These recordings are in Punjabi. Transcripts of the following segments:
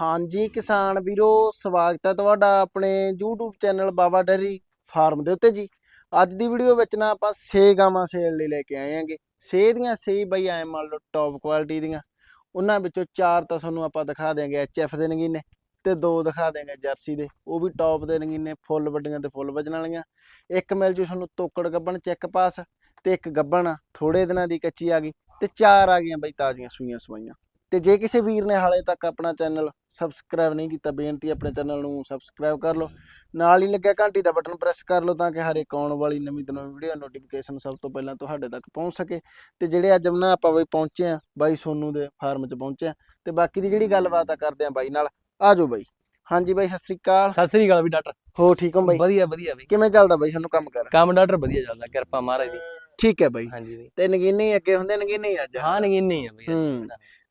ਹਾਂਜੀ ਕਿਸਾਨ ਵੀਰੋ, ਸਵਾਗਤ ਹੈ ਤੁਹਾਡਾ ਆਪਣੇ YouTube channel Baba dairy farm ਦੇ ਉੱਤੇ ਜੀ। ਅੱਜ ਦੀ ਵੀਡੀਓ ਵਿੱਚ ਨਾ ਆਪਾਂ 6 ਗਾਵਾਂ ਸੇਲ ਲਈ ਲੈ ਕੇ ਆਏ ਆਂਗੇ 6 ਦੀਆਂ ਸੇ ਬਈ ਐ ਮੰਨ ਲਓ ਟੌਪ ਕੁਆਲਿਟੀ ਦੀਆਂ। ਉਹਨਾਂ ਵਿੱਚੋਂ ਚਾਰ ਤਾਂ ਤੁਹਾਨੂੰ ਆਪਾਂ ਦਿਖਾ ਦੇਾਂਗੇ ਐਚਐਫ ਦੇ ਨਗੀਨੇ ਤੇ ਦੋ ਦਿਖਾ ਦੇਾਂਗੇ ਜਰਸੀ ਦੇ। ਉਹ ਵੀ ਟੌਪ ਦੇ ਨਗੀਨੇ, ਫੁੱਲ ਵੱਡੀਆਂ ਤੇ ਫੁੱਲ ਵੱਜਣ ਵਾਲੀਆਂ। ਇੱਕ ਮਿਲ ਜੂ ਤੁਹਾਨੂੰ ਤੋਕੜ ਗੱਬਣ, ਚੈੱਕ ਪਾਸ ਤੇ ਇੱਕ ਗੱਬਣ ਥੋੜੇ ਦਿਨਾਂ ਦੀ ਕੱਚੀ ਆ ਗਈ ਤੇ ਚਾਰ ਆ ਗਈਆਂ ਬਈ ਤਾਜ਼ੀਆਂ ਸੂਈਆਂ ਸਵਾਈਆਂ। ਤੇ ਜੇ ਕਿਸੇ ਵੀਰ ਨੇ ਹਾਲੇ ਤੱਕ ਆਪਣਾ ਚੈਨਲ ਸਬਸਕ੍ਰਾਈਬ ਨਹੀਂ ਕੀਤਾ ਬੇਨਤੀ ਆਪਣੇ ਚੈਨਲ ਨੂੰ ਸਬਸਕ੍ਰਾਈਬ ਕਰ ਲਓ। ਨਾਲ ਹੀ ਲੱਗਿਆ ਘੰਟੀ ਦਾ ਬਟਨ ਪ੍ਰੈਸ ਕਰ ਲਓ ਤਾਂ ਕਿ ਹਰ ਇੱਕ ਆਉਣ ਵਾਲੀ ਨਵੀਂ ਤੋਂ ਨਵੀਂ ਵੀਡੀਓ ਨੋਟੀਫਿਕੇਸ਼ਨ ਸਭ ਤੋਂ ਪਹਿਲਾਂ ਤੁਹਾਡੇ ਤੱਕ ਪਹੁੰਚ ਸਕੇ। ਤੇ ਜਿਹੜੇ ਅੱਜ ਨਾ ਆਪਾਂ ਬਈ ਪਹੁੰਚੇ ਆ ਬਾਈ ਸੋਨੂ ਦੇ ਫਾਰਮ 'ਚ ਪਹੁੰਚੇ ਆ ਤੇ ਬਾਕੀ ਦੀ ਜਿਹੜੀ ਗੱਲਬਾਤ ਆ ਕਰਦੇ ਆ ਬਾਈ ਨਾਲ। ਆਜੋ ਬਾਈ। ਹਾਂਜੀ ਬਾਈ ਸਤਿ ਸ੍ਰੀ ਅਕਾਲ। ਸਤਿ ਸ੍ਰੀ ਅਕਾਲ ਵੀ ਡਾਕਟਰ। ਹੋ ਠੀਕ ਹੋ ਬਾਈ? ਵਧੀਆ ਵਧੀਆ ਬਈ ਕਿਵੇਂ ਚੱਲਦਾ ਬਾਈ ਤੁਹਾਨੂੰ ਕੰਮ ਕਰ? ਕੰਮ ਡਾਕਟਰ ਵਧੀਆ ਚੱਲਦਾ ਕਿਰਪਾ ਮਹਾਰਾਜ ਦੀ। ਠੀਕ ਹੈ ਬਾਈ। ਹਾਂਜੀ ਤੇ ਨਗੀਨੇ ਅੱਗੇ ਹੁੰਦੇ ਨਗੀਨੇ ਅੱਜ। ਹਾਂ ਨਹੀਂ ਆ ਬਈ।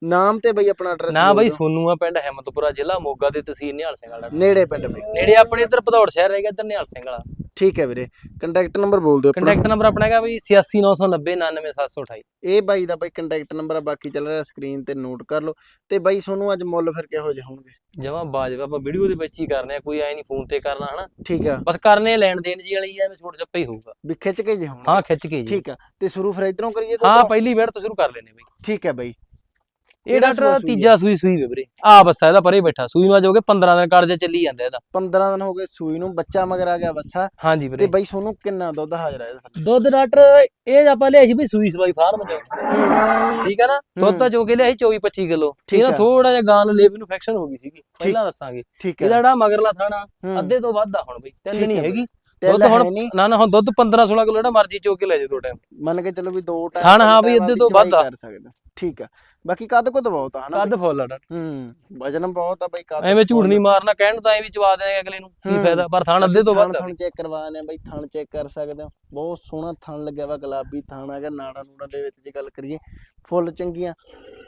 ਨਾਮ ਤੇ ਬਈ ਆਪਣਾ ਐਡਰੈਸ ਨਾ ਬਈ ਸੋਨੂ ਆ ਪਿੰਡ ਹਿੰਮਤਪੁਰਾ ਜ਼ਿਲ੍ਹਾ ਮੋਗਾ ਦੇ ਤਹਿਸੀਲ ਨਿਹਾਲ ਸਿੰਘ ਵਾਲਾ। ਨੇੜੇ ਪਿੰਡ ਬਈ। ਨੇੜੇ ਆਪਣੇ ਇੱਧਰ ਭਦੌੜ ਸ਼ਹਿਰ ਰਹਿ ਗਿਆ ਇੱਧਰ ਨਿਹਾਲ ਸਿੰਘ ਵਾਲਾ। ਠੀਕ ਹੈ ਵੀਰੇ। ਕੰਟੈਕਟ ਨੰਬਰ ਬੋਲ ਦਿਓ ਕੰਟੈਕਟ ਨੰਬਰ ਆਪਣਾ ਹੈਗਾ ਬਈ 86990 99728 ਇਹ ਬਾਈ ਦਾ ਬਾਈ ਕੰਟੈਕਟ ਨੰਬਰ ਆ ਬਾਕੀ ਚੱਲ ਰਿਹਾ ਸਕਰੀਨ ਤੇ ਨੋਟ ਕਰ ਲਓ। ਤੇ ਬਾਈ ਤੁਹਾਨੂੰ ਅੱਜ ਮੁੱਲ ਫਿਰ ਕਿਹੋ ਜਿਹੇ ਹੋਣਗੇ? ਜਮਾ ਬਾਜਵਾ ਆਪਾਂ ਵੀਡੀਓ ਦੇ ਵਿੱਚ ਹੀ ਕਰਨੇ ਆ ਕੋਈ ਐ ਨਹੀਂ ਫੋਨ ਤੇ ਕਰਨਾ ਹਨਾ? ਠੀਕ ਆ। ਬਸ ਕਰਨੇ ਲੈਣ ਦੇਣ ਜੀ ਵਾਲੀ ਐਵੇਂ ਛੋਟ ਛੱਪੇ ਹੀ ਹੋਊਗਾ। ਵੀ ਖਿੱਚ ਕੇ ਜੇ ਹੋਣਗੇ ਹਾਂ ਖਿੱਚ ਕੇ ਜੀ। ਠੀਕ ਆ। ਤੇ ਸ਼ੁਰੂ ਫਿਰ ਇਧਰੋਂ ਕਰੀਏ ਹਾਂ? ਪਹਿਲੀ ਵੇੜ ਤੋਂ ਸ਼ੁਰੂ ਕਰ ਲੈਨੇ ਬਈ। ਠੀਕ ਹੈ ਬਾਈ। ਇਹ ਡਾਕਟਰ? ਤੀਜਾ ਸੂਈ ਸੂਈ ਵੇ ਵੀਰੇ। ਆ ਬੱਸਾ ਇਹਦਾ ਪਰੇ ਬੈਠਾ ਸੂਈ ਮਾ ਜੋਗੇ 15 ਦਿਨ ਕਾਰਜ ਚੱਲੀ ਜਾਂਦਾ ਇਹਦਾ। 15 ਦਿਨ ਹੋ ਗਏ ਸੂਈ ਨੂੰ ਬੱਚਾ ਮਗਰ ਆ ਗਿਆ ਬੱਚਾ। ਹਾਂਜੀ ਤੇ ਵੀਰੇ ਬਾਈ ਤੁਹਾਨੂੰ ਕਿੰਨਾ ਦੁੱਧ ਹਾਜ਼ਰ ਹੈ ਇਹਦਾ ਦੁੱਧ ਡਾਕਟਰ ਇਹ ਆਪਾਂ ਲਿਆਈ ਸੀ ਵੀ ਸੂਈ ਸਵਾਈ ਫਾਰਮ ਚ। ਠੀਕ ਹੈ ਨਾ? ਦੁੱਧ ਤਾਂ ਜੋ ਕੇ ਲਿਆਈ 24 25 ਕਿਲੋ। ਠੀਕ ਇਹ ਨਾ। ਥੋੜਾ ਜਿਹਾ ਗਾਲ ਲੇਵ ਨੂੰ ਇਨਫੈਕਸ਼ਨ ਹੋ ਗਈ ਸੀਗੀ। ਪਹਿਲਾਂ ਦੱਸਾਂਗੇ। ਇਹਦਾ ਹੈ। ਜਿਹੜਾ ਮਗਰਲਾ ਥਾਣਾ ਹੂੰ। ਅੱਧੇ ਤੋਂ ਵੱਧ ਆ ਹੁਣ ਬਈ। ਤਿੰਨ ਨਹੀਂ। ਹੈਗੀ। ਦੁੱਧ ਹੈ ਹੁਣ ਨਾ ਨਾ ਹੁਣ ਦੁੱਧ 15 16 ਕਿਲੋ ਜਿਹੜਾ ਮਰਜ਼ੀ ਚੋ ਕੇ ਲੈ ਜਾ ਦੋ ਟਾਈਮ ਮੰਨ ਕੇ ਚਲੋ ਵੀ ਦੋ ਟਾਈਮ ਖਾਣ ਹਾਂ ਬਈ ਅੱਧੇ ਤੋਂ ਵੱਧ ਆ। ਕਰ ਸਕਦੇ। ਹੋ। ਠੀਕ ਆ। ਬਾਕੀ ਕੱਦ ਕੁ ਬਹੁਤ ਆ ਹਨਾ ਕੱਦ ਫੁੱਲ ਆ। ਡਾਕਟਰ। ਹੂੰ ਵਜਨ ਬਹੁਤ ਆ ਬਾਈ ਕੱਦ ਐਵੇਂ ਝੂਠ ਨਹੀਂ ਮਾਰਨਾ ਕਹਿਣ ਤਾਂ ਐ ਵੀ ਚਵਾ ਦੇਣਗੇ ਅਗਲੇ ਨੂੰ ਕੀ। ਫਾਇਦਾ ਪਰ ਥਾਣ ਅੱਧੇ ਤੋਂ ਵੱਧ ਥਣ ਚੈੱਕ ਕਰਵਾਣੇ ਬਾਈ ਥਣ ਚੈੱਕ ਕਰ ਸਕਦੇ ਹੋ। ਬਹੁਤ ਸੋਹਣਾ ਥਣ ਲੱਗਿਆ ਵਾ ਗੁਲਾਬੀ ਥਣ ਹੈਗਾ ਨਾੜਾ ਨੂੜਾ ਦੇ ਵਿੱਚ ਜੇ ਗੱਲ ਕਰੀਏ ਫੁੱਲ ਚੰਗੀਆਂ।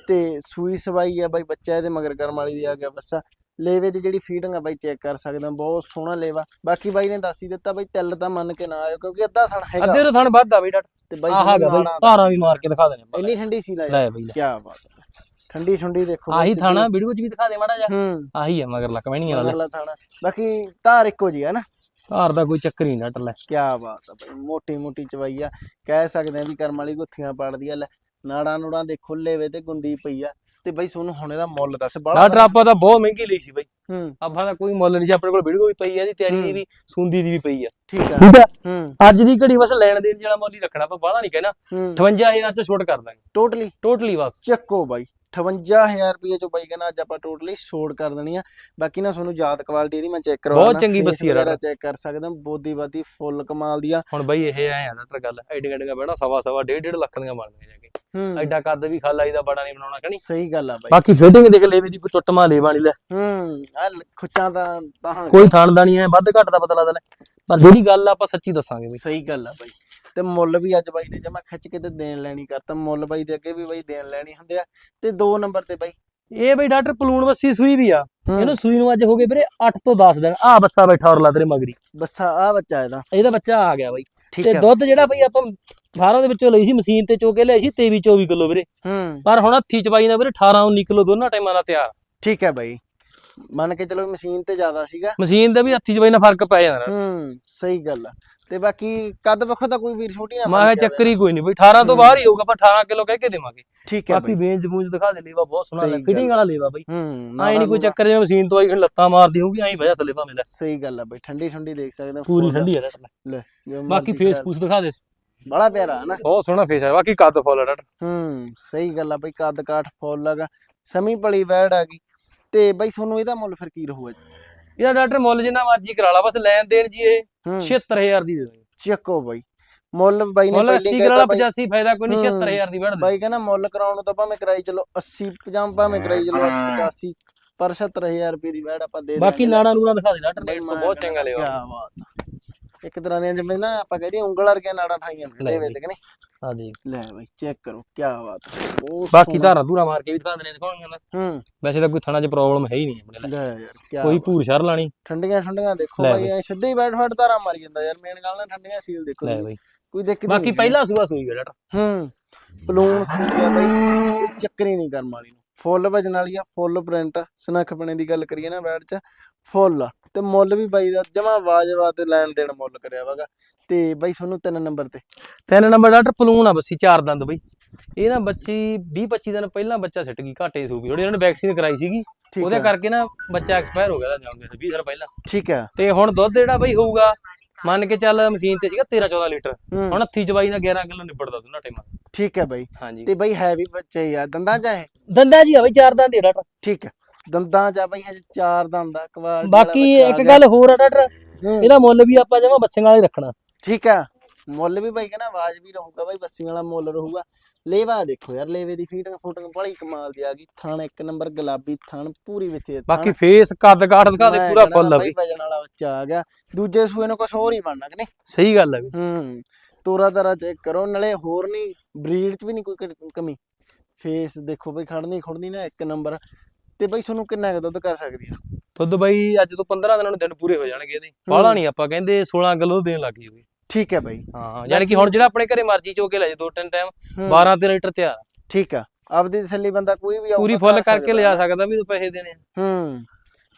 ਤੇ ਸੂਈ ਸਵਾਈ ਆ ਬਾਈ ਬੱਚਾ ਇਹਦੇ ਮਗਰ ਕਰਮ ਵਾਲੀ ਦੀ ਆ ਗਿਆ ਬੱਸਾ। ਲੇਵੇ ਦੀ ਜਿਹੜੀ ਫੀਡਿੰਗ ਆ ਬਾਈ ਚੈੱਕ ਕਰ ਸਕਦੇ ਹੋ ਬਹੁਤ ਸੋਹਣਾ ਲੇਵਾ। ਬਾਕੀ ਬਾਈ ਨੇ ਦੱਸ ਹੀ ਦਿੱਤਾ ਬਾਈ ਤਿਲ ਤਾਂ ਮੰਨ ਕੇ ਨਾ ਆਇਓ ਕਿਉਂਕਿ ਅੱਧਾ ਥਣ ਹੈਗਾ। ਅੱਧੇ ਤੋਂ ਥਾਣ ਵੱਧ ਆ ਬਈ ਡਾਕਟਰ। ਤੇ ਬਾਈ ਆਹ ਹੈਗਾ ਬਈ ਧਾਰਾਂ ਵੀ ਮਾਰ ਕੇ ਦਿਖਾ ਦੇਣੇ ਆਪਾਂ। ਇੰਨੀ ਠੰਡੀ ਸੀ ਲੈ ਲੈ ਬਈ ਲੈ। ਕੀ ਬਾਤ ਹੈ। ਠੰਡੀ ਠੰਡੀ ਦੇਖੋ ਆਹੀ। ਥਾਣਾ ਵੀਡੀਓ ਚ ਵੀ ਦਿਖਾ ਦੇ ਮਾੜਾ ਜਿਹਾ। ਹੂੰ। ਆਹੀ ਆ ਮਗਰ ਲੱਕ ਮੈਣੀ ਵਾਲਾ। ਅਗਲਾ ਥਾਣਾ। ਬਾਕੀ ਧਾਰ ਇੱਕੋ ਜੀ ਹੈ ਨਾ। ਧਾਰ ਦਾ ਕੋਈ ਚੱਕਰ ਹੀ ਨਾ ਡਾਕਟਰ ਲੈ। ਕਿਆ ਬਾਤ ਆ ਬਈ ਮੋਟੀ ਮੋਟੀ ਚਵਾਈ ਆ। ਕਹਿ ਸਕਦੇ ਆ ਵੀ ਕਰਮ ਵਾਲੀ ਗੁੱਥੀਆਂ ਪਾੜਦੀ ਆ ਲੈ। ਨਾੜਾਂ ਨੂੜਾਂ ਦੇ ਖੁੱਲੇ ਵੇ ਤੇ ਗੁੰਦੀ ਪਈ ਆ। ਤੇ ਬਈ ਤੁਹਾਨੂੰ ਹੁਣ ਇਹਦਾ ਮੁੱਲ ਦੱਸ ਬਾਹਲਾ ਡਾਕਟਰ ਆਪਾਂ ਤਾਂ ਬਹੁਤ ਮਹਿੰਗੀ ਲਈ ਸੀ ਬਈ। ਹੂੰ। ਆਪਾਂ ਦਾ ਕੋਈ ਮੁੱਲ ਨਹੀਂ ਸੀ ਆਪਣੇ ਕੋਲ ਵੀਡੀਓ ਵੀ ਪਈ ਆ ਇਹਦੀ ਤਿਆਰੀ ਦੀ। ਵੀ ਸੁੰਦੀ ਦੀ ਵੀ ਪਈ ਆ। ਠੀਕ ਆ। ਠੀਕ ਆ। ਅੱਜ ਦੀ ਘੜੀ ਬਸ ਲੈਣ ਦੇਣ ਜਿਹੜਾ ਮੁੱਲ ਹੀ ਰੱਖਣਾ ਆਪਾਂ ਬਾਹਲਾ ਨਹੀਂ ਕਹਿਣਾ। ਹੂੰ। 58000 ਚ ਛੋਟ ਕਰ ਦਾਂਗੇ। ਟੋਟਲੀ ਟੋਟਲੀ ਬਸ। ਚੱਕੋ ਬਾਈ। 58000 ਰੁਪਏ ਚੋਂ ਬਾਈ ਕਹਿੰਦਾ ਅੱਜ ਆਪਾਂ ਟੋਟਲੀ ਛੋੜ ਕਰ ਦੇਣੀ ਆ। ਬਾਕੀ ਨਾ ਤੁਹਾਨੂੰ ਯਾਦ ਕੁਆਲਿਟੀ ਇਹਦੀ ਮੈਂ ਚੈੱਕ ਕਰਵਾ ਬਹੁਤ ਚੰਗੀ ਬੱਸੀ ਆ। ਚੈੱਕ ਕਰ ਸਕਦੇ ਹੋ ਬੋਦੀ ਬਾਦੀ ਫੁੱਲ ਕਮਾਲ ਦੀ ਆ। ਹੁਣ ਬਈ ਇਹ ਐ ਆ ਡਾਕਟਰ ਗੱਲ ਐਡੀਆਂ ਐਡੀਆਂ ਬਹਿਣਾ ਸਵਾ ਸਵਾ ਡੇਢ ਡੇਢ ਲੱਖ ਦੀਆਂ ਬਣਦੀਆਂ ਜਾ ਕੇ। ਹੂੰ। ਐਡਾ ਕੱਦ ਵੀ ਖਾਲਾ ਇਹਦਾ ਬੜਾ ਨਹੀਂ ਬਣਾਉਣਾ ਕਣੀ ਸਹੀ ਗੱਲ ਆ ਬਾਈ। ਬਾਕੀ ਫਿਟਿੰਗ ਦੇਖ ਲੈਵੇ ਦੀ ਕੋਈ ਟੁੱਟ ਮਾ ਲੈ ਬਾਣੀ ਲੈ। ਹੂੰ ਆ ਖੁੱਚਾਂ ਤਾਂ ਤਾਂ ਕੋਈ ਥਾਣਦਾ ਨਹੀਂ ਐ ਵੱਧ ਘੱਟ ਦਾ ਪਤਾ ਲੱਗਦਾ ਪਰ ਜਿਹੜੀ ਗੱਲ ਆ ਆਪਾਂ ਸੱਚੀ ਦੱਸਾਂਗੇ ਬਈ। ਸਹੀ ਗੱਲ ਆ ਬਾਈ। ਤੇ ਮੁੱਲ ਵੀ ਅੱਜ ਬਾਈ ਨੇ ਜਮਾ ਖਿੱਚ ਕੇ ਤੇ ਦੇਣ ਲੈਣੀ ਕਰਤਾ। ਮੁੱਲ ਬਾਈ ਦੇ ਅੱਗੇ ਵੀ ਬਾਈ ਦੇਣ ਲੈਣੀ ਹੁੰਦੇ ਆ। ਤੇ ਦੋ ਨੰਬਰ ਤੇ ਬਾਈ। ਇਹ ਬਈ ਡਾਕਟਰ ਪਲੂਣ ਵੱਸੀ ਸੂਈ ਵੀ ਆ। ਇਹਨੂੰ ਸੂਈ ਨੂੰ ਅੱਜ ਹੋ ਗਏ ਵੀਰੇ 8 ਤੋਂ 10 ਦਿਨ। ਆ ਬੱਸਾ ਬੈਠਾ ਔਰ ਲਾ ਤੇਰੇ ਮਗਰੀ। ਬੱਸਾ ਆ ਬੱਚਾ ਇਹਦਾ। ਇਹਦਾ ਬੱਚਾ ਆ ਗਿਆ ਬਈ। ਠੀਕ ਤੇ ਦੁੱਧ ਜਿਹੜਾ ਬਈ ਆਪਾਂ ਫਾਰਮ ਦੇ ਵਿੱਚੋਂ ਲਈ ਸੀ ਮਸ਼ੀਨ ਤੇ ਚੋ ਕੇ ਲਿਆਈ ਸੀ 23 24 ਕਿਲੋ ਵੀਰੇ। ਹੂੰ। ਪਰ ਹੁਣ ਹੱਥੀ ਚਵਾਈ ਨਾ ਵੀਰੇ 18 19 ਕਿਲੋ ਦੋਨਾਂ ਟਾਈਮਾਂ ਦਾ ਤਿਆਰ। ਠੀਕ ਹੈ ਬਾਈ। ਮੰਨ ਕੇ ਚਲੋ ਮਸ਼ੀਨ ਤੇ ਜ਼ਿਆਦਾ ਸੀਗਾ। ਮਸ਼ੀਨ ਦੇ ਵੀ ਹੱਥੀ ਚਵਾਈ ਨਾਲ ਫ਼ਰਕ ਪੈ ਜਾਂਦਾ ਹੂੰ ਸਹੀ ਗੱਲ ਆ। ਤੇ ਬਾਕੀ ਕੱਦ ਪੱਖੋਂ ਤਾਂ ਕੋਈ ਵੀਰ ਛੋਟੀ ਨਾ ਮੈਂ ਕਿਹਾ। ਚੱਕਰ ਕੋਈ ਨਹੀਂ ਬਈ 18 ਤੋਂ ਬਾਹਰ ਹੀ ਹੋਊਗਾ ਆਪਾਂ 18 ਕਿਲੋ ਕਹਿ ਕੇ ਦੇਵਾਂਗੇ। ਠੀਕ ਹੈ ਬਾਕੀ ਬੇਂਜ ਬੂੰਜ ਦਿਖਾ ਦੇ ਲੇਵਾ ਬਹੁਤ ਸੋਹਣਾ ਸਹੀ ਲੈ ਗੱਲ। ਫਿਟਿੰਗ ਵਾਲਾ ਲੇਵਾ ਬਈ। ਹੂੰ ਆਈ ਨਹੀਂ ਕੋਈ ਚੱਕਰ ਜਿਵੇਂ ਮਸ਼ੀਨ ਤੋਂ ਆਈ ਲੱਤਾਂ ਮਾਰਦੀ ਹੋਊਗੀ ਐਂ ਵਜਾ ਥੱਲੇ ਭਾਵੇਂ ਲੈ। ਸਹੀ ਗੱਲ ਆ ਬਾਈ ਠੰਡੀ ਠੰਡੀ ਦੇਖ ਸਕਦੇ ਹੋ ਪੂਰੀ ਠੰਡੀ ਹੈ ਲੈ ਬਾਕੀ ਫੇਸ ਫੂਸ ਦਿਖਾ ਦੇ। ਬੜਾ ਪਿਆਰਾ ਹੈ ਨਾ। ਬਹੁਤ ਸੋਹਣਾ ਫੇਸ ਹੈ ਬਾਕੀ ਕੱਦ ਫੁੱਲ ਡਾਕਟਰ ਹੂੰ ਸਹੀ ਗੱਲ ਆ ਬਈ ਕੱਦ ਕਾਠ ਫੁੱਲ ਹੈਗਾ ਸਮੀ ਪਲੀ ਵੈੜ ਆ ਗਈ। ਤੇ ਬਈ ਤੁਹਾਨੂੰ ਇਹਦਾ ਮੁੱਲ ਫਿਰ ਕੀ ਰਹੂਗਾ ਜੀ? ਇਹਦਾ ਡਾਕਟਰ ਮੁੱਲ ਜਿੰਨਾ ਮਰਜ਼ੀ ਕਰਾ ਲਾ ਬਸ ਲੈਣ ਦੇਣ ਜੀ ਇਹ। 76000 ਦੀ ਦੇ ਦਾਂਗੇ। ਚੱਕੋ ਬਾਈ। ਮੁੱਲ ਬਾਈ ਨੇ ਮੁੱਲ ਪਹਿਲੇ 80 ਕਹਿਤਾ ਕਰਾ ਬਾਈ। 85 ਫਾਇਦਾ ਕੋਈ ਨਹੀਂ ਹੂੰ। 76000 ਦੀ ਵੜ ਦੇ। ਬਾਈ ਕਹਿੰਦਾ ਮੁੱਲ ਕਰਾਉਣ ਨੂੰ ਤਾਂ ਭਾਵੇਂ ਕਰਾਈ ਚਲੋ 80 50 ਭਾਵੇਂ ਕਰਾਈ ਚਲੋ 85 ਪਰ 70000 ਰੁਪਏ ਦੀ ਵੈੜ ਆਪਾਂ ਦੇ ਬਾਕੀ ਦਿਆਂਗੇ। ਨਾੜਾ ਨੂੜਾ ਦਿਖਾ ਦੇ ਮੈਂ ਬਹੁਤ ਚੰਗਾ ਲਿਆ ਕਿਆ ਬਾਤ। ਇੱਕ ਤਰ੍ਹਾਂ ਦੀਆਂ ਜਿਵੇਂ ਨਾ ਆਪਾਂ ਕਹਦੇ ਉਂਗਲ ਵਰਗੀਆਂ ਨਾੜਾਂ ਠਾਈਆਂ ਲੈ ਦੇ ਬਈ। ਵਿੱਚ ਕਿ ਨਹੀਂ? ਆ ਦੇਖ ਲੈ ਬਾਈ ਚੈੱਕ ਕਰੋ ਕੀ ਬਾਤ। ਬਹੁਤ ਬਾਕੀ। ਧਾਰਾ ਧੂਰਾ ਮਾਰ ਕੇ ਵੀ ਦਿਖਾ ਦੇਣੇ ਦਿਖਾਉਣਗੇ ਨਾ। ਹੂੰ। ਵੈਸੇ ਤਾਂ ਕੋਈ ਥਣਾ 'ਚ ਪ੍ਰੋਬਲਮ ਹੈ ਹੀ ਨਹੀਂ ਆਪਣੇ ਲੈ ਯਾਰ ਕੀ ਕੋਈ ਭੂਰ ਸ਼ਰ ਲਾਣੀ। ਠੰਡੀਆਂ ਠੰਡੀਆਂ ਦੇਖੋ ਬਾਈ ਐ ਸਿੱਧੇ ਹੀ ਬੈਠ ਫੜ ਧਾਰਾ ਮਾਰੀ ਜਾਂਦਾ ਯਾਰ ਮੇਨ ਗੱਲ ਨਾ ਠੰਡੀਆਂ ਸੀਲ ਦੇਖੋ ਲੈ। ਬਈ। ਕੋਈ ਦਿੱਕਤ ਬਾਕੀ ਪਹਿਲਾ ਸੂਆ ਸੂਈ ਹੈ ਡਾਕਟਰ। ਹੂੰ। ਪਲੂਣ ਸੁਣਿਆ ਬਾਈ ਕੋਈ ਚੱਕਰ ਨਹੀਂ ਕਰਮ ਵਾਲੀ ਨੂੰ। ਫੁੱਲ ਵਜਨ ਵਾਲੀ ਆ ਫੁੱਲ ਪ੍ਰਿੰਟ ਸਨਖ ਬਣੇ ਦੀ ਗੱਲ ਕਰੀਏ ਨਾ ਬੈਡ ਚ ਫੁੱਲ ਆ। ਤੇ ਮੁੱਲ ਵੀ ਬਾਈ ਦਾ ਜਮਾ ਵਾਜਵਾ ਤੇ ਲੈਣ ਦੇਣ ਮੁੱਲ ਕਰਿਆ ਵਾਗਾ ਤੇ ਬਾਈ ਤੁਹਾਨੂੰ ਤਿੰਨ ਨੰਬਰ ਤੇ। ਤਿੰਨ ਨੰਬਰ ਡਾਕਟਰ ਪਲੂਨ ਆ ਬੱਸੀ ਚਾਰ ਦੰਦ ਬਈ। ਇਹ ਨਾ ਬੱਚੀ 20 25 ਦਿਨ ਪਹਿਲਾਂ ਬੱਚਾ ਸਿੱਟ ਗਈ ਘਾਟੇ ਸੂਗੀ ਥੋੜੀ ਉਹਨਾਂ ਨੇ ਵੈਕਸੀਨ ਕਰਾਈ ਸੀਗੀ। ਉਹਦੇ ਕਰਕੇ ਨਾ ਬੱਚਾ ਐਕਸਪਾਇਰ ਹੋ ਗਿਆ ਦਾ ਜਾਂਦੇ 20 ਦਿਨ ਪਹਿਲਾਂ। ਠੀਕ ਹੈ ਤੇ ਹੁਣ ਦੁੱਧ ਜਿਹੜਾ ਬਈ ਹੋਊਗਾ ਮੰਨ ਕੇ ਚੱਲ ਮਸ਼ੀਨ ਤੇ ਸੀਗਾ 13 14 ਲੀਟਰ। ਹੂੰ, ਹੁਣ ਹੱਥੀ ਚਵਾਈ ਨਾਲ 11 ਕਿਲੋ ਨਿਬੜਦਾ ਦੋਨਾਂ ਟਾਈਮਾਂ। ਠੀਕ ਹੈ ਬਾਈ। ਹਾਂਜੀ। ਤੇ ਬਾਈ ਹੈ ਵੀ ਬੱਚੇ ਹੀ ਆ। ਦੰਦਾਂ ਚ ਇਹ ਦੰਦਾ ਜੀ ਆ ਬਈ ਚਾਰ ਦੰਦ ਹੀ ਆ ਡਾਕਟਰ। ਠੀਕ ਹੈ। ਦੰਦਾਂ ਚ ਆ ਬਾਈ ਹਜੇ ਚਾਰ ਦੰਦ ਆ ਕੁਆਲਿਟੀ ਬਾਕੀ ਇੱਕ ਗੱਲ ਹੋਰ ਆ ਡਾਕਟਰ ਇਹਦਾ ਮੁੱਲ ਵੀ ਆਪਾਂ ਜਮਾ ਬੱਸਿਆਂ ਵਾਲਾ ਹੀ ਰੱਖਣਾ। ਠੀਕ ਆ ਮੁੱਲ ਵੀ ਬਾਈ ਕਹਿੰਦਾ ਆਵਾਜ਼ ਵੀ ਰਹੂਗਾ ਬਾਈ ਬੱਸੀਆਂ ਵਾਲਾ ਮੁੱਲ ਰਹੂਗਾ। ਲੇਵਾ ਦੇਖੋ ਯਾਰ ਲੇਵੇ ਦੀ ਫੀਟਿੰਗ ਫੂਟਿੰਗ ਬੜੀ ਕਮਾਲ ਦੀ ਆ ਗਈ। ਥਣ ਇੱਕ ਨੰਬਰ ਗੁਲਾਬੀ ਥਣ ਪੂਰੀ ਵਿੱਥੇ ਬਾਕੀ ਫੇਸ ਕੱਦ ਕਾਠ ਦਿਖਾ ਦੇ ਪੂਰਾ ਫੁੱਲ ਆ ਬਈ ਵਜਣ ਵਾਲਾ ਬੱਚਾ ਆ ਗਿਆ। ਦੂਜੇ ਸੂਏ ਨੂੰ ਕੁਝ ਹੋਰ ਹੀ ਬਣਨਾ ਕਿ ਨਹੀਂ? ਸਹੀ ਗੱਲ ਆ ਬਈ ਹੂੰ ਤੋਰਾ ਤਾਰਾ ਚੈੱਕ ਕਰੋ ਨਾਲੇ ਹੋਰ ਨਹੀਂ ਬਰੀਡ ਚ ਵੀ ਨਹੀਂ ਕੋਈ ਕਮੀ। ਫੇਸ ਦੇਖੋ ਬਈ ਖੜਨੀ ਖੁੜਨੀ ਨਾ ਇੱਕ ਨੰਬਰ। ਤੇ ਬਈ ਤੁਹਾਨੂੰ ਕਿੰਨਾ ਕੁ ਦੁੱਧ ਕਰ ਸਕਦੀ ਆ? ਦੁੱਧ ਬਈ ਅੱਜ ਤੋਂ 15 ਦਿਨਾਂ ਨੂੰ ਦਿਨ ਪੂਰੇ ਹੋ ਜਾਣਗੇ ਇਹਦੇ। ਬਾਹਲਾ ਨਹੀਂ ਆਪਾਂ ਕਹਿੰਦੇ 16 ਕਿਲੋ ਦੇਣ ਲੱਗ ਗਈ ਬਈ। ਠੀਕ ਹੈ ਬਾਈ। ਹਾਂ ਯਾਨੀ ਕਿ ਹੁਣ ਜਿਹੜਾ ਆਪਣੇ ਘਰੇ ਮਰਜ਼ੀ ਚੋ ਕੇ ਲੈ ਜਾ ਦੋ ਤਿੰਨ ਟਾਈਮ ਹੂੰ, 12 13 ਲੀਟਰ ਤਿਆਰ। ਠੀਕ ਆ ਆਪਦੀ ਤਸੱਲੀ ਬੰਦਾ ਕੋਈ ਵੀ ਪੂਰੀ ਫੁੱਲ ਕਰਕੇ। ਲਿਜਾ ਸਕਦਾ ਵੀ ਤੂੰ ਪੈਸੇ ਦੇਣੇ। ਹੂੰ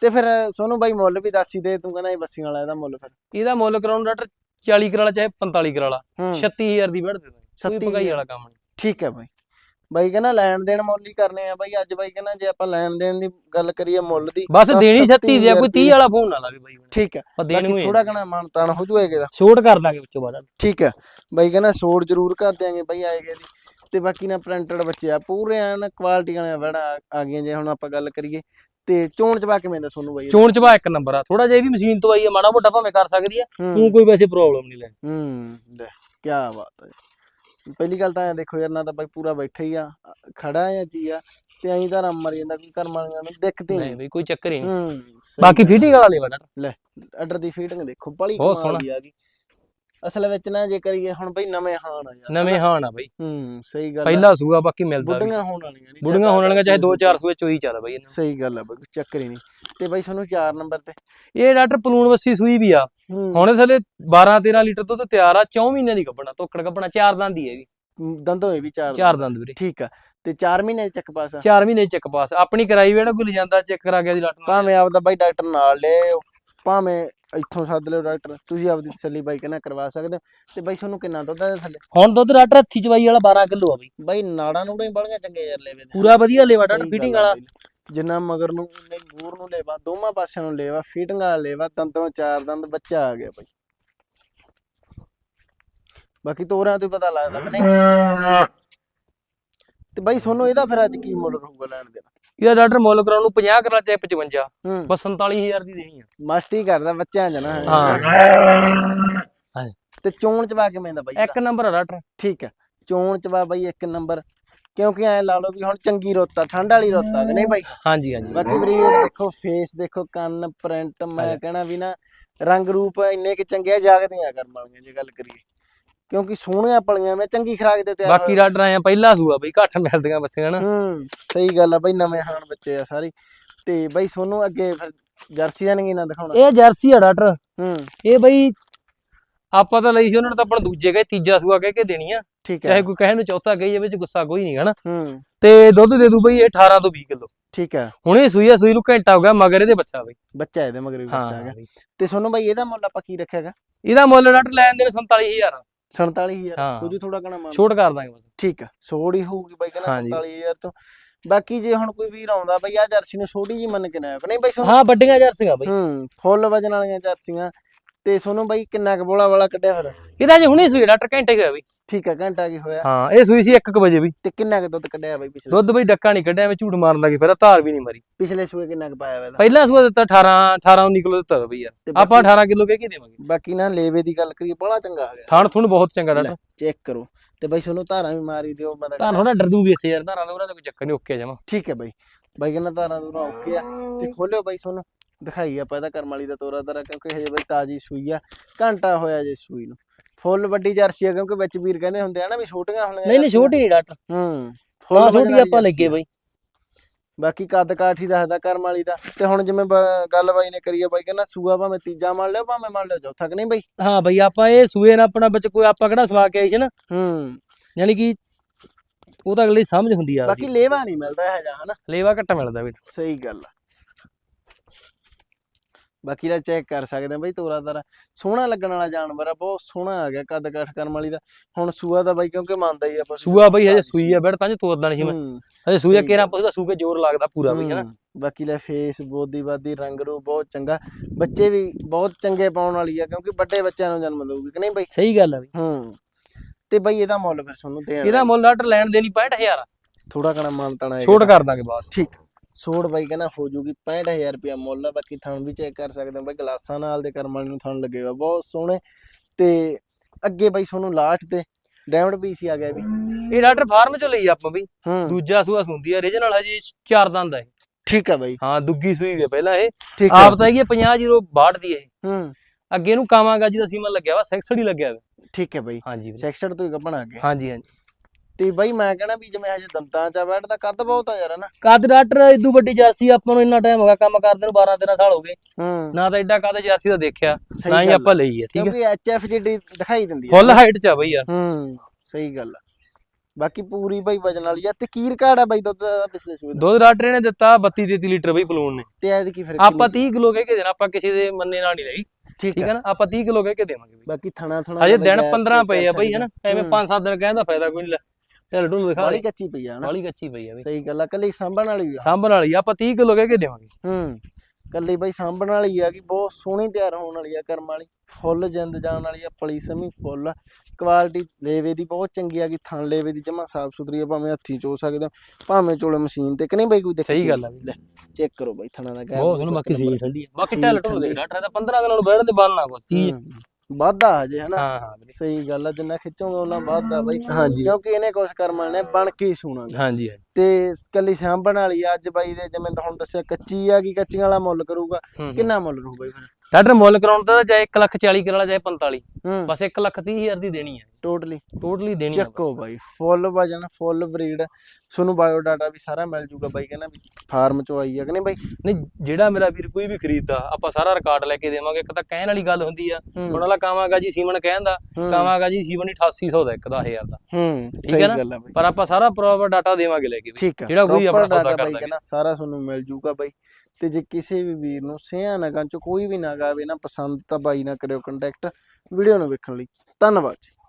ਤੇ ਫਿਰ ਸੋਨੂੰ ਬਾਈ ਮੁੱਲ ਵੀ ਦੱਸੀ ਦੇ ਤੂੰ ਕਹਿੰਦਾ ਇਹ ਬੱਸੀਆਂ ਵਾਲਾ ਇਹਦਾ ਮੁੱਲ ਫਿਰ। ਇਹਦਾ ਮੁੱਲ ਕਰਾਉਣ ਡਾਕਟਰ 40 ਕਰਾਲਾ ਚਾਹੇ 45 ਕਰਾਲਾ ਹੂੰ। 36000 ਦੀ ਵੜ ਦੇ ਦਾਂਗੇ ਕੋਈ 36,000 ਭਗਾਈ ਵਾਲਾ ਕੰਮ ਨਹੀਂ। ਠੀਕ ਹੈ ਬਾਈ। ਬਾਈ ਕਹਿੰਦਾ ਲੈਣ ਦੇਣ ਮੁੱਲ ਹੀ ਕਰਨੇ ਆ ਬਾਈ ਅੱਜ ਬਾਈ ਕਹਿੰਦਾ ਜੇ ਆਪਾਂ ਲੈਣ ਦੇਣ ਦੀ ਗੱਲ ਕਰੀਏ ਮੁੱਲ ਦੀ ਬਸ ਦੇਣੀ 36 ਦੀ ਆ ਕੋਈ 30 ਰੁਪਈਏ। ਵਾਲਾ ਫੋਨ ਨਾ ਲਾਵੇ ਬਾਈ ਠੀਕ ਹੈ ਆਪਾਂ ਦੇਣ ਨੂੰ ਥੋੜਾ ਕਣਾ ਮਾਨਤਾਨ ਹੋ ਜੂਏਗਾ ਇਹਦਾ ਛੋਟ ਕਰ ਦਾਂਗੇ ਵਿੱਚੋਂ ਬਾਅਦ। ਠੀਕ ਹੈ ਬਾਈ ਕਹਿੰਦਾ ਸੋੜ ਜ਼ਰੂਰ ਕਰ ਦਿਆਂਗੇ ਬਾਈ ਆਏਗੇ ਦੀ। ਤੇ ਬਾਕੀ ਨਾ ਪ੍ਰਿੰਟਡ ਬੱਚੇ ਆ ਪੂਰੇ ਐਨ ਕੁਆਲਿਟੀ ਵਾਲੇ ਵੜਾ ਆ ਗਈਆਂ ਜੇ ਹੁਣ ਆਪਾਂ ਗੱਲ ਕਰੀਏ। ਤੇ ਚੋਣ ਚਬਾ ਕਿਵੇਂ ਦਾ ਸੋਨੂੰ ਬਾਈ ਚੋਣ ਚਬਾ ਇੱਕ ਨੰਬਰ ਆ। ਥੋੜਾ ਜਿਹਾ ਇਹ ਵੀ ਮਸ਼ੀਨ ਤੋਂ ਆਈ ਆ ਮਾੜਾ ਮੋਟਾ ਭਾਵੇਂ ਕਰ ਸਕਦੀ ਆ ਤੂੰ ਕੋਈ ਵੈਸੇ ਪ੍ਰੋਬਲਮ ਨਹੀਂ ਲੈ। ਹੂੰ ਲੈ ਕੀ ਬਾਤ ਹੈ। ਪਹਿਲੀ ਗੱਲ ਤਾਂ ਇਹ ਦੇਖੋ ਯਾਰ ਨਾ ਤਾਂ ਬਾਈ ਪੂਰਾ ਬੈਠਾ ਹੀ ਆ ਖੜਾ ਆ ਜੀ ਆ ਤੇ ਐਂ ਤਾਂ ਰਮ ਮਰ ਜਾਂਦਾ ਕੋਈ ਕਰਮ ਵਾਲੀਆਂ ਨੂੰ ਦਿਖਦੇ ਨਹੀਂ ਨਹੀਂ ਬਈ ਕੋਈ ਚੱਕਰ ਹੀ ਨਹੀਂ। ਹੂੰ ਸਹੀ ਬਾਕੀ ਫਿਟਿੰਗ ਵਾਲਾ ਲੈਵਾ ਡਾਕਟਰ ਆਰਡਰ ਦੀ ਫੀਟਿੰਗ ਦੇਖੋ ਬੜੀ ਬਹੁਤ ਕਮਾਲ। ਦੀ ਆ ਗਈ। ਅਸਲ ਵਿੱਚ ਨਾ ਜੇ ਕਰੀਏ ਹੁਣ ਬਈ ਨਵੇਂ ਹਾਣ ਆ ਯਾਰ ਨਵੇਂ ਹਾਣ ਆ ਬਈ। ਹੂੰ ਸਹੀ ਗੱਲ ਪਹਿਲਾ ਸੂਆ ਬਾਕੀ ਮਿਲਦਾ ਵੀ। ਬੁੱਢੀਆਂ ਹੋਣ ਵਾਲੀਆਂ ਨਹੀਂ ਬੁੜੀਆਂ ਹੋਣ ਵਾਲੀਆਂ ਚਾਹੇ 2-4 ਸੂਏ ਚੋਈ ਚੱਲ ਬਈ ਇਹਨਾਂ ਸਹੀ ਗੱਲ ਆ ਬਈ ਚੱਕਰ ਹੀ ਨਹੀਂ। ਤੇ ਬਾਈ ਤੁਹਾਨੂੰ 4 ਨੰਬਰ ਤੇ। ਇਹ ਡਾਕਟਰ ਪਲੂਣ ਵੱਸੀ ਸੂਈ ਵੀ ਆ। ਹੂੰ। ਹੁਣ ਥਲੇ 12-13 ਲੀਟਰ ਦੁੱਧ ਤਿਆਰ ਆ 4 ਮਹੀਨਿਆਂ ਦੀ ਗੱਭਣਾ ਤੋਕੜ ਗੱਭਣਾ 4 ਦੰਦ ਹੀ ਹੈਗੀ ਦੰਦੋਂ ਇਹ ਵੀ 4 4 ਦੰਦ। ਵੀਰੇ। ਠੀਕ ਆ। ਤੇ 4 ਮਹੀਨੇ ਚੱਕ ਪਾਸ ਆ। 4 ਮਹੀਨੇ ਚੱਕ ਪਾਸ। ਆਪਣੀ ਕਰਾਈ ਵੇੜਾ ਕੋਈ ਲਿਜਾਂਦਾ ਚੈੱਕ ਕਰਾ ਗਿਆ ਦੀ ਲੱਟ ਭਾਵੇਂ ਆਪਦਾ ਬਾਈ ਡਾਕਟਰ ਨਾਲ ਲੈ ਭਾਵੇਂ ਇੱਥੋਂ ਸੱਦ ਲਿਓ ਡਾਕਟਰ ਤੁਸੀਂ ਆਪਦੀ ਤਸੱਲੀ ਬਾਈ ਕਹਿੰਦਾ ਕਰਵਾ ਸਕਦੇ ਹੋ? ਤੇ ਬਾਈ ਤੁਹਾਨੂੰ ਕਿੰਨਾ ਦੁੱਧ ਹੈ ਥੱਲੇ? ਹੁਣ ਦੁੱਧ ਡਾਕਟਰ ਹੱਥੀ ਚਵਾਈ ਵਾਲਾ 12 ਕਿਲੋ ਆ ਬਈ। ਬਾਈ ਨਾੜਾਂ ਨੂੜਾਂ ਹੀ ਬੜੀਆਂ ਚੰਗੇ ਯਾਰ ਲੈਵੇ ਦੇ ਪੂਰਾ ਵਧੀਆ ਲੇਵਾ ਡਾਕਟਰ ਸਹੀ ਫਿਟਿੰਗ ਗੱਲ ਆ ਵਾਲਾ। ਬਾਈ। ਜਿੰਨਾ ਮਗਰ ਨੂੰ ਉਨੇ ਗੂਰ ਨੂੰ ਲੈਵਾ ਦੋਵਾਂ ਪਾਸਿਆਂ ਨੂੰ ਲੈਵਾ ਫੀਟਿੰਗ ਵਾਲਾ ਲੈਵਾ ਦੰਦੋਂ ਚਾਰ ਦੰਦ ਬੱਚਾ ਆ ਗਿਆ ਬਾਈ। ਬਾਕੀ ਤੋਰਿਆਂ ਤੋਂ ਹੀ ਪਤਾ ਲੱਗਦਾ। ਕਿ ਨਹੀਂ ਤੇ ਬਾਈ ਤੁਹਾਨੂੰ ਇਹਦਾ ਫਿਰ ਅੱਜ ਕੀ ਮੁੱਲ ਰਹੂਗਾ ਲੈਣ ਦੇਣਾ? ਇਹਦਾ ਡਾਕਟਰ ਮੁੱਲ ਕਰਾਉਣ ਨੂੰ 50 ਕਰਾ ਚਾਹੇ 55 ਹੂੰ। ਬਸ 47000 ਦੀ ਦੇਣੀ ਆ। ਮਸਤੀ ਕਰਦਾ ਬੱਚਿਆਂ ਚ ਨਾ। ਹਾਂ। ਤੇ ਚੋਣ ਚਵਾ ਕਿਵੇਂ ਦਾ ਬਾਈ ਇਹਦਾ? ਇੱਕ ਨੰਬਰ ਆ ਡਾਕਟਰ। ਠੀਕ ਹੈ ਚੋਣ ਚਵਾ ਬਾਈ ਇੱਕ ਨੰਬਰ। ਕਿਉਂਕਿ ਐ ਲਾ ਲਓ ਵੀ ਹੁਣ ਚੰਗੀ ਰੁੱਤ ਆ ਠੰਡ ਵਾਲੀ ਰੁੱਤ ਆ ਕਿ ਨਹੀਂ ਬਾਈ? ਹਾਂਜੀ ਹਾਂਜੀ। ਬਾਕੀ ਬਰੀਡ ਦੇਖੋ ਫੇਸ ਦੇਖੋ ਕੰਨ ਪ੍ਰਿੰਟ ਮੈਂ ਹਾਂਜੀ। ਕਹਿਣਾ ਵੀ ਨਾ ਰੰਗ ਰੂਪ ਇੰਨੇ ਕਿ ਚੰਗੇ ਆ, ਜਾਗਦੀਆਂ ਕਰਮ ਵਾਲੀਆਂ ਜੇ ਗੱਲ ਕਰੀਏ। ਕਿਉਂਕਿ ਸੋਹਣੀਆਂ ਪਲੀਆਂ ਮੈਂ ਚੰਗੀ ਖਰਾਕ ਦੇ ਤਿਆਰ ਬਾਕੀ ਡਾਕਟਰ ਆਇਆ ਪਹਿਲਾ ਸੂਆ ਬਈ ਘੱਟ ਮਿਲਦੀਆਂ ਬੱਸੀਆਂ ਨਾ ਹੂੰ ਸਹੀ ਗੱਲ ਆ ਬਾਈ ਨਵੇਂ ਹਾਣ ਬੱਚੇ ਆ ਸਾਰੇ। ਤੇ ਬਾਈ ਸੋਨੂੰ ਅੱਗੇ ਫਿਰ ਜਰਸੀ ਦਾ ਨਹੀਂ ਨਾ ਦਿਖਾਉਣਾ? ਇਹ ਜਰਸੀ ਆ ਡਾਕਟਰ। ਹੂੰ। ਇਹ ਬਈ ਆਪਾਂ ਤਾਂ ਲਈ ਸੀ ਉਹਨਾਂ ਨੇ ਤਾਂ ਆਪਣਾ ਦੂਜੇ ਕਹੇ ਤੀਜਾ ਸੂਆ ਕਹਿ ਕੇ ਦੇਣੀ ਆ। ਠੀਕ ਚਾਹੇ ਹੈ ਕੋਈ ਕਹੇ ਨੂੰ ਚੌਥਾ ਕਹੀ ਜਾਵੇ ਚ ਗੁੱਸਾ ਕੋਈ ਨਹੀਂ ਹਨਾ ਹੂੰ। ਤੇ ਦੁੱਧ ਦੇ ਦੂ ਬਈ ਇਹ 18 ਤੋਂ 20 ਕਿਲੋ। ਠੀਕ ਹੈ ਹੁਣ ਇਹ ਸੂਈ ਆ ਸੂਈ ਨੂੰ ਘੰਟਾ ਹੋ ਗਿਆ ਮਗਰ ਇਹਦੇ ਬੱਚਾ ਬਈ। ਬੱਚਾ ਇਹਦੇ ਮਗਰ ਵੀ ਬੱਚਾ ਹੈਗਾ। ਤੇ ਸੋਨੂੰ ਬਾਈ ਇਹਦਾ ਮੁੱਲ ਆਪਾਂ ਕੀ ਰੱਖਿਆਗਾ? ਇਹਦਾ ਮੁੱਲ ਡਾਕਟਰ ਲੈਣ ਦੇ 47000 47000 ਹਾਂ। ਕੁਝ ਥੋੜਾ ਕਣਾ ਮੰਨ ਛੋਟ ਕਰ ਦਾਂਗੇ ਬਸ। ਠੀਕ ਆ ਸੋੜ ਹੋਊਗੀ ਬਾਈ ਕਹਿੰਦਾ ਹਾਂਜੀ। 47000 ਤੋਂ। ਬਾਕੀ ਜੇ ਹੁਣ ਕੋਈ ਵੀਰ ਆਉਂਦਾ ਬਈ ਆ ਜਰਸੀ ਨੂੰ ਛੋਟੀ ਜੀ ਮੰਨ ਕੇ ਨਾ ਆਇਆ ਨਹੀਂ ਬਾਈ ਸੋਨੂੰ ਹਾਂ ਵੱਡੀਆਂ ਜਰਸੀਆਂ ਬਈ। ਹੂੰ ਫੁੱਲ ਵਜਨ ਵਾਲੀਆਂ ਜਰਸੀਆਂ। ਤੇ ਸੋਨੂੰ ਬਾਈ ਕਿੰਨਾ ਕੁ ਬੋਲਾ ਵਾਲਾ ਕੱਢਿਆ ਫਿਰ? ਇਹਦਾ ਜੇ ਹੁਣੇ ਸੂਈ ਡਾਕਟਰ ਘੰਟੇ ਗਿਆ ਬਈ। ਠੀਕ ਆ ਘੰਟਾ ਕੀ ਹੋਇਆ? ਹਾਂ ਇਹ ਸੂਈ ਸੀ 1 ਵਜੇ ਬਈ। ਤੇ ਕਿੰਨਾ ਕੁ ਦੁੱਧ ਕੱਢਿਆ ਬਾਈ ਪਿਛਲੇ ਦੁੱਧ ਬਈ ਡੱਕਾ ਨਹੀਂ ਕੱਢਿਆ ਮੈਂ ਝੂਠ ਮਾਰਨ ਲੱਗੀ ਫਿਰ ਧਾਰ ਵੀ ਨਹੀਂ ਮਰੀ। ਪਿਛਲੇ ਸੂਏ ਕਿੰਨਾ ਕੁ ਪਾਇਆ ਇਹਦਾ? ਪਹਿਲਾ ਸੂਆ ਦਿੱਤਾ 18 18 19 ਕਿਲੋ ਦਿੱਤਾ ਬਈ ਯਾਰ। ਆਪਾਂ ਬਾਕੀ- 18 ਕਿਲੋ ਕਹਿ ਕੇ ਦੇਵਾਂਗੇ। ਬਾਕੀ ਨਾ ਲੇਵੇ ਦੀ ਗੱਲ ਕਰੀਏ ਬੜਾ ਚੰਗਾ ਆ ਗਿਆ ਥਾਣ ਥੁਣ ਬਹੁਤ ਚੰਗਾ ਡਾਕਟਰ। ਚੈੱਕ ਕਰੋ। ਤੇ ਬਾਈ ਸੋਨੂੰ ਧਾਰਾਂ ਵੀ ਮਾਰੀ ਦਿਓ ਮੈਂ ਤਾਂ ਤਾਂ ਥੋੜਾ ਡਰ ਦੂਗੀ ਇੱਥੇ ਯਾਰ ਧਾਰਾਂ ਦਾ ਉਹਦਾ ਕੋਈ ਚੱਕਰ ਨਹੀਂ ਓਕੇ ਜਮਾ। ਠੀਕ ਹੈ ਬਾਈ। ਬਾਈ ਕਹਿੰਦਾ ਤਾਰਾਂ ਦੂਰਾ ਓਕੇ ਆ। ਤੇ ਖੋਲਿਓ ਬਾਈ ਤੁਹਾਨੂੰ। ਦਿਖਾਈ ਆਪਾਂ ਇਹਦਾ ਕਰਮ ਵਾਲੀ ਦਾ ਤੋਰਾ ਤਾਰਾ ਕਿਉਂਕਿ ਹਜੇ ਬਾਈ ਤਾਜੀ ਸੂਈ ਆ। ਘੰਟਾ ਹੋਇਆ ਜੇ ਸੂਈ ਨੂੰ। ਫੁੱਲ ਵੱਡੀ ਜਰਸੀ ਆ ਕਿਉਂਕਿ ਵਿੱਚ ਵੀਰ ਕਹਿੰਦੇ ਹੁੰਦੇ ਆ ਨਾ ਵੀ ਛੋਟੀਆਂ ਹੋਣੀਆਂ ਨਹੀਂ ਨਹੀਂ। ਛੋਟੀ ਨਹੀਂ ਡਾਕਟਰ। ਹੂੰ ਹਾਂ ਛੋਟੀ ਆਪਾਂ ਲੱਗੇ। ਬਈ। ਬਾਕੀ ਕੱਦ ਕਾਠੀ ਦੱਸਦਾ ਕਰਮ ਵਾਲੀ ਦਾ। ਤੇ ਹੁਣ ਜਿਵੇਂ ਗੱਲ ਬਾਈ ਨੇ ਕਰੀ ਆ ਬਾਈ ਕਹਿੰਦਾ ਸੂਆ ਭਾਵੇਂ ਤੀਜਾ ਮੰਨ ਲਿਓ ਭਾਵੇਂ ਮੰਨ ਲਿਓ ਚੌਥਾ ਕਿ ਨਹੀਂ ਬਾਈ? ਹਾਂ ਬਈ ਆਪਾਂ ਇਹ ਸੂਏ ਨਾਲ ਆਪਣਾ ਵਿੱਚ ਕੋਈ ਆਪਾਂ ਕਿਹੜਾ ਸਵਾ ਕੇ ਆਈ ਸੀ ਨਾ। ਹੂੰ। ਯਾਨੀ ਕਿ ਉਹ ਤਾਂ ਅਗਲੀ ਸਮਝ ਹੁੰਦੀ ਆ ਬਾਕੀ ਲੇਵਾ ਨਹੀਂ ਮਿਲਦਾ ਇਹ ਜਾ ਹਨਾ? ਲੇਵਾ ਘੱਟਾ ਮਿਲਦਾ ਵੀ ਸਹੀ ਗੱਲ ਆ। ਬਾਕੀ ਦਾ ਚੈੱਕ ਕਰ ਸਕਦੇ ਆ ਬਈ ਤੋਰਾ ਤਾਰਾ। ਸੋਹਣਾ ਲੱਗਣ ਵਾਲਾ ਜਾਨਵਰ ਆ ਬਹੁਤ ਸੋਹਣਾ ਆ ਗਿਆ ਕੱਦ ਕਾਠ ਕਰਮ ਵਾਲੀ ਦਾ। ਹੁਣ ਸੂਆ ਦਾ ਬਾਈ ਕਿਉਂਕਿ ਮੰਨਦਾ ਹੀ ਆ ਆਪਾਂ ਸੂਆ ਬਈ ਹਜੇ ਸੂਈ ਆ ਬੈਠ ਤਾਂ ਜੇ ਤੋਰਦਾ ਨਹੀਂ ਸੀ ਮੈਂ। ਹਜੇ ਸੂਆ ਕੇਰਾ। ਪੁੱਛਦਾ ਸੂਕੇ ਜ਼ੋਰ ਲੱਗਦਾ ਪੂਰਾ ਬਈ ਹਨਾ। ਬਾਕੀ ਲੈ ਫੇਸ ਬੋਦੀ ਬਾਦੀ ਰੰਗ ਰੂ ਬਹੁਤ ਚੰਗਾ। ਬੱਚੇ ਵੀ ਬਹੁਤ ਚੰਗੇ ਪਾਉਣ ਵਾਲੀ ਆ ਕਿਉਂਕਿ ਵੱਡੇ ਬੱਚਿਆਂ ਨੂੰ ਜਨਮ ਦਊਗੀ ਕਿ ਨਹੀਂ ਬਈ? ਸਹੀ ਗੱਲ ਆ ਬਈ। ਹੂੰ ਤੇ ਬਈ ਇਹਦਾ ਮੁੱਲ ਫਿਰ ਤੁਹਾਨੂੰ ਦੇਣ ਇਹਦਾ ਮੁੱਲ ਆਰਡਰ ਲੈਣ ਦੇ ਨਹੀਂ 65000 ਥੋੜਾ ਕਣਾ ਮਾਨਤਾਣਾ ਛੋਟ ਕਰ ਦਾਂਗੇ ਬਸ। ਠੀਕ। ਸੋੜ ਬਾਈ ਕਹਿੰਦਾ ਹੋ ਜੂਗੀ 65000 ਰੁਪਇਆ ਮੁੱਲ ਆ ਬਾਕੀ ਥਣ ਵੀ ਚੈੱਕ ਕਰ ਸਕਦੇ ਹੋ ਬਾਈ ਗਲਾਸਾਂ ਨਾਲ ਦੇ ਕਰਮ ਵਾਲੇ ਨੂੰ ਥਣ ਲੱਗੇਗਾ ਬਹੁਤ ਸੋਹਣੇ। ਤੇ ਅੱਗੇ ਬਾਈ ਤੁਹਾਨੂੰ ਲਾਸਟ ਤੇ ਡਾਇਮੰਡ ਪੀਸ ਹੀ ਆ ਗਿਆ ਵੀ। ਇਹ ਡਾਕਟਰ ਫਾਰਮ ਚੋਂ ਲਈ ਆਪਾਂ ਬਈ ਹੂੰ। ਦੂਜਾ ਸੂਆ ਸੁੰਦੀ ਆ ਰੀਜਨਲ ਹਜੇ ਚਾਰ ਦੰਦ ਇਹ। ਠੀਕ ਆ ਬਾਈ। ਹਾਂ ਦੁੱਗੀ ਸੂਈ ਆ ਪਹਿਲਾਂ ਇਹ। ਠੀਕ ਆਪ ਤਾਂ ਹੈਗੀ 50 ਜ਼ੀਰੋ 62 ਦੀ ਇਹ। ਹੂੰ। ਅੱਗੇ ਨੂੰ ਕਾਵਾਂਗਾ ਜੀ ਦਾ ਸੀਮਨ ਲੱਗਿਆ ਵਾ ਸੈਕਸੜੀ ਲੱਗਿਆ ਵਾ। ਠੀਕ ਹੈ ਬਾਈ। ਹਾਂਜੀ ਵੀਰੇ ਤੋਂ ਹੀ ਕੱਪਣਾ ਅੱਗੇ। ਹਾਂਜੀ ਹਾਂਜੀ। ਤੇ ਬਾਈ ਮੈਂ ਕਹਿਣਾ ਵੀ ਜਿਵੇਂ ਹਜੇ ਦੰਦਾਂ ਚ ਆ ਬੈਠਦਾ ਕੱਦ ਬਹੁਤ ਆ ਯਾਰ ਹਨਾ? ਕੱਦ ਡਾਕਟਰ ਇਦੂ ਵੱਡੀ ਜਾਸੀ ਆਪਾਂ ਨੂੰ ਇੰਨਾ ਟਾਈਮ ਹੋ ਗਿਆ ਕੰਮ ਕਰਦੇ ਨੂੰ 12 13 ਸਾਲ ਹੋ ਗਏ। ਹੂੰ। ਨਾ ਤਾਂ ਐਡਾ ਕੱਦ ਜਾਸੀ ਦਾ ਦੇਖਿਆ ਸਹੀ ਨਾ ਹੀ ਗੱਲ ਆਪਾਂ ਲਈ ਹੈ ਠੀਕ ਹੈ ਕਿਉਂਕਿ ਐਚਐਫ ਜਿਹੜੀ ਦਿਖਾਈ ਦਿੰਦੀ ਆ। ਫੁੱਲ ਹਾਈਟ ਚ ਆ ਬਈ ਯਾਰ। ਹੂੰ ਸਹੀ ਗੱਲ ਆ। ਬਾਕੀ ਪੂਰੀ ਬਾਈ ਵਜਨ ਵਾਲੀ ਆ। ਤੇ ਕੀਰ ਕਾੜ ਆ ਬਾਈ ਦੁੱਧ ਦਾ ਪਿਛਲੇ ਸੂਏ ਦਾ। ਦੁੱਧ ਡਾਕਟਰ ਨੇ ਦਿੱਤਾ 32 33 ਲੀਟਰ ਬਈ ਪਲੂਨ ਨੇ। ਤੇ ਐਦ ਕੀ ਫਿਰ ਆਪਾਂ 30 ਕਿਲੋ ਕਹਿ ਕੇ ਦੇਣਾ ਆਪਾਂ ਕਿਸੇ ਦੇ ਮੰਨੇ ਨਾਲ ਨਹੀਂ ਲਈ। ਠੀਕ ਠੀਕ ਹੈ ਨਾ? ਆਪਾਂ 30 ਕਿਲੋ ਕਹਿ ਕੇ ਦੇਵਾਂਗੇ ਬਈ। ਬਾਕੀ ਥਣਾ ਥਣਾ ਹਜੇ ਦਿਨ 15 ਪਏ ਆ ਬਈ ਹਨਾ? ਐਵੇਂ ਹੂੰ। 5-7 ਦਿਨ ਕਹਿੰਦਾ ਫਾਇਦਾ ਕੋਈ ਨਹੀਂ ਲੈ। ਚੱਲ ਢੋਲ ਦਿਖਾ ਵਾਲੀ ਦੇ। ਕੱਚੀ ਪਈ ਆ ਹਨਾ। ਵਾਲੀ ਕੱਚੀ ਪਈ ਆ ਬਈ। ਸਹੀ ਗੱਲ ਆ ਕੱਲੀ ਸਾਂਭਣ ਵਾਲੀ ਆ। ਸਾਂਭਣ ਵਾਲੀ ਆ, ਆਪਾਂ 30 ਕਿਲੋ ਕਹਿ ਕੇ ਦੇਵਾਂਗੇ। ਹੂੰ ਕੱਲੀ ਬਾਈ ਸਾਂਭਣ ਵਾਲੀ ਆ ਕਿ ਬਹੁਤ ਸੋਹਣੀ ਤਿਆਰ ਹੋਣ ਵਾਲੀ ਆ ਕਰਮ ਵਾਲੀ। ਫੁੱਲ ਜਿੰਦ ਜਾਣ ਵਾਲੀ ਆ ਪਲੀ ਸਮੀ ਫੁੱਲ ਕੁਆਲਿਟੀ ਲੇਵੇ ਦੀ ਬਹੁਤ ਚੰਗੀ ਆ ਕਿ ਥਣ ਲੇਵੇ ਦੀ ਜਮਾ ਸਾਫ਼ ਸੁਥਰੀ ਆ ਭਾਵੇਂ ਹੱਥੀ ਚੋ ਸਕਦੇ ਹੋ ਭਾਵੇਂ ਚੋਲੇ ਮਸ਼ੀਨ ਤੇ ਕਿ ਨਹੀਂ ਬਾਈ ਕੋਈ ਦੇਖ ਸਹੀ ਗੱਲ ਆ ਬਈ। ਚੈੱਕ ਕਰੋ ਬਾਈ ਥਣਾ ਦਾ ਬਹੁਤ ਸੋਹਣਾ ਬਾਕੀ ਸੀ ਠੰਡੀ ਆ। ਬਾਕੀ ਢਿੱਲ ਢੋਲ ਦੇ। ਡਾਕਟਰ ਦਾ 15 ਦਿਨਾਂ ਨੂੰ ਬੈਠ ਤੇ ਬੰਨਣਾ ਕੁਛ ਚੀਜ਼ ਵਾਧਾ ਹਜੇ ਹਨਾ? ਹਾਂ ਹਾਂ ਵੀਰੇ ਸਹੀ ਗੱਲ ਆ ਜਿੰਨਾ ਖਿੱਚੋਗੇ ਉਹਨਾਂ ਵਾਧਾ ਬਾਈ। ਹਾਂਜੀ। ਕਿਉਂਕਿ ਇਹਨੇ ਕੁਛ ਕਰਮਾਂ ਨੇ ਬਣ ਕੇ ਹੀ ਸੂਣਾਗਾ ਹਾਂਜੀ ਹਾਂਜੀ ਤੇ ਕੱਲੀ ਸਾਂਭਣ ਵਾਲੀ ਆ, ਅੱਜ ਬਾਈ ਦੇ ਜਿਵੇਂ ਤਾਂ ਹੁਣ ਦੱਸਿਆ ਕੱਚੀ ਆ ਕਿ ਕੱਚੀਆਂ ਵਾਲਾ ਮੁੱਲ ਕਰੂਗਾ। ਹੂੰ। ਕਿੰਨਾ ਮੁੱਲ ਰਹੂ ਬਾਈ ਫਿਰ? ਡਾਕਟਰ ਮੁੱਲ ਕਰਾਉਣ ਦਾ ਚਾਹੇ 1 ਲੱਖ 40 ਕਰਾਲਾ ਚਾਹੇ 45 ਹੂੰ। ਬਸ 1 ਲੱਖ 30 ਹਜ਼ਾਰ ਦੀ ਦੇਣੀ ਹੈ ਟੋਟਲੀ ਟੋਟਲੀ ਦੇਣੀ ਹੈ ਚੱਕੋ ਬਾਈ ਫੁੱਲ ਵਜਨ ਫੁੱਲ ਬਰੀਡ ਤੁਹਾਨੂੰ ਬਾਇਓ ਡਾਟਾ ਵੀ ਸਾਰਾ ਮਿਲ ਜੂਗਾ ਬਾਈ ਕਹਿੰਦਾ ਵੀ ਫਾਰਮ ਚੋਂ ਆਈ ਆ ਕਿ ਨਹੀਂ ਬਾਈ? ਨਹੀਂ ਜਿਹੜਾ ਮੇਰਾ ਵੀਰ ਕੋਈ ਵੀ ਖਰੀਦਦਾ ਆਪਾਂ ਸਾਰਾ ਰਿਕਾਰਡ ਲੈ ਕੇ ਦੇਵਾਂਗੇ। ਇੱਕ ਤਾਂ ਕਹਿਣ ਵਾਲੀ ਗੱਲ ਹੁੰਦੀ ਆ ਹੁਣ ਵਾਲਾ ਕਾਵਾਂਗਾ ਜੀ ਸੀਮਨ ਕਹਿੰਦਾ ਹੂੰ। ਕਾਵਾਂਗਾ ਜੀ ਸੀਮਨ 8800 ਦਾ ਇੱਕ ਦਾ ਹਜ਼ਾਰ ਦਾ। ਹੂੰ ਠੀਕ ਹੈ ਨਾ? ਪਰ ਆਪਾਂ ਸਾਰਾ ਪ੍ਰੋਪਰ ਡਾਟਾ ਦੇਵਾਂਗੇ ਲੈ ਕੇ ਜਿਹੜਾ ਕੋਈ ਆਪਣਾ ਸੌਦਾ ਕਰ। ਕਹਿੰਦਾ ਸਾਰਾ ਤੁਹਾਨੂੰ ਮਿਲ ਜੂਗਾ ਬਾਈ। ਤੇ ਜੇ ਕਿਸੇ ਵੀ ਵੀਰ ਨੂੰ ਸਿਆਂ ਨਗਾਂ ਚ ਕੋਈ ਵੀ ਨਗ ਆਵੇ ਨਾ ਪਸੰਦ, ਤਾਂ ਬਾਈ ਨਾ ਕਰਿਓ ਕੰਟੈਕਟ ਵੀਡੀਓ ਨੂੰ ਵੇਖਣ ਲਈ। ਧੰਨਵਾਦ ਜੀ।